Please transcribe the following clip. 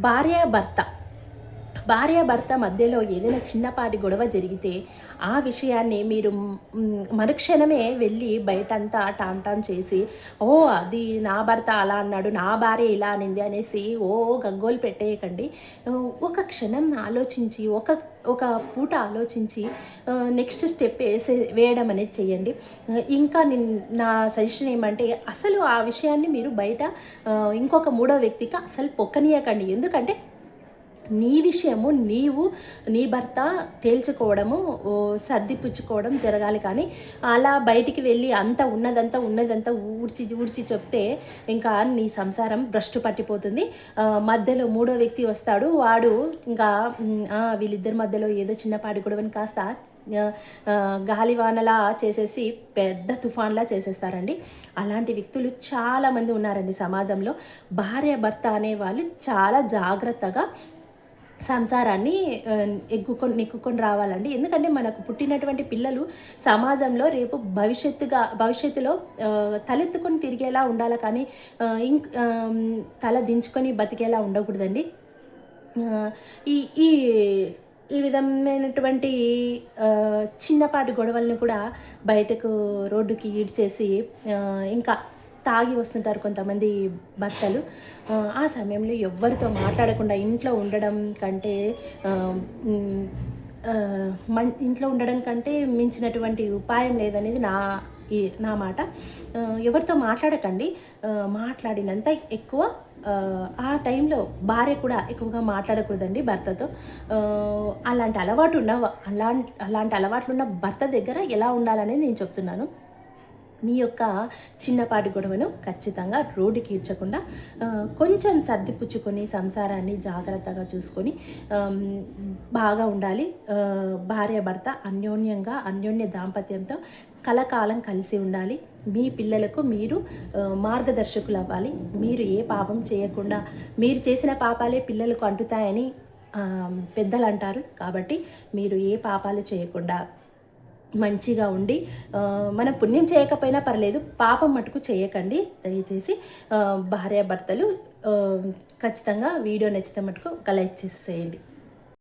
భార్య భర్త భార్య భర్త మధ్యలో ఏదైనా చిన్నపాటి గొడవ జరిగితే ఆ విషయాన్ని మీరు మరుక్షణమే వెళ్ళి బయటంతా టామ్ టామ్ చేసి ఓ అది నా భర్త అలా అన్నాడు నా భార్య ఇలా అనింది అనేసి ఓ గగ్గోలు పెట్టేయకండి. ఒక క్షణం ఆలోచించి ఒక ఒక పూట ఆలోచించి నెక్స్ట్ స్టెప్ వేసే వేయడం అనేది చేయండి. ఇంకా నేను నా సజెషన్ ఏమంటే అసలు ఆ విషయాన్ని మీరు బయట ఇంకొక మూడో వ్యక్తికి అసలు పొక్కనీయకండి. ఎందుకంటే నీ విషయము నీవు నీ భర్త తేల్చుకోవడము సర్దిపుచ్చుకోవడం జరగాలి. కానీ అలా బయటికి వెళ్ళి అంత ఉన్నదంతా ఉన్నదంతా ఊడ్చి ఊడ్చి చెప్తే ఇంకా నీ సంసారం భ్రష్టు పట్టిపోతుంది. మధ్యలో మూడో వ్యక్తి వస్తాడు. వాడు ఇంకా వీళ్ళిద్దరి మధ్యలో ఏదో చిన్నపాటి గొడవని కాస్త గాలివానలా చేసేసి పెద్ద తుఫాన్లా చేసేస్తారండి. అలాంటి వ్యక్తులు చాలామంది ఉన్నారండి సమాజంలో. భార్య భర్త అనే వాళ్ళు చాలా జాగ్రత్తగా సంసారాన్ని ఎగ్గుకొని నెక్కుకొని రావాలండి. ఎందుకంటే మనకు పుట్టినటువంటి పిల్లలు సమాజంలో రేపు భవిష్యత్తుగా భవిష్యత్తులో తలెత్తుకొని తిరిగేలా ఉండాలి కానీ ఇంక్ తల దించుకొని బతికేలా ఉండకూడదండి. ఈ ఈ ఈ విధమైనటువంటి చిన్నపాటి గొడవల్ని కూడా బయటకు రోడ్డుకి ఈడ్చేసి ఇంకా తాగి వస్తుంటారు కొంతమంది భర్తలు. ఆ, సమయంలో ఎవ్వరితో మాట్లాడకుండా ఇంట్లో ఉండడం కంటే మన్ ఇంట్లో ఉండడం కంటే మించినటువంటి ఉపాయం లేదనేది నా ఈ నా మాట. ఎవరితో మాట్లాడకండి. మాట్లాడినంత ఎక్కువ ఆ, టైంలో భార్య కూడా ఎక్కువగా మాట్లాడకూడదండి భర్తతో. అలాంటి అలవాటు ఉన్న అలాంటి అలాంటి అలవాట్లు ఉన్న భర్త దగ్గర ఎలా ఉండాలనేది నేను చెప్తున్నాను. మీ యొక్క చిన్నపాటి గొడవను ఖచ్చితంగా రోడ్డుకి ఈడ్చకుండా కొంచెం సర్దిపుచ్చుకొని సంసారాన్ని జాగ్రత్తగా చూసుకొని బాగా ఉండాలి. భార్య భర్త అన్యోన్యంగా అన్యోన్య దాంపత్యంతో కలకాలం కలిసి ఉండాలి. మీ పిల్లలకు మీరు మార్గదర్శకులు అవ్వాలి. మీరు ఏ పాపం చేయకుండా మీరు చేసిన పాపాలే పిల్లలకు అంటుతాయని పెద్దలు అంటారు కాబట్టి మీరు ఏ పాపాలు చేయకుండా మంచిగా ఉండి మనం పుణ్యం చేయకపోయినా పర్లేదు పాపం మటుకు చేయకండి. దయచేసి భార్యాభర్తలు ఖచ్చితంగా వీడియో నచ్చితే మటుకు ఒక లైక్ చేసేసేయండి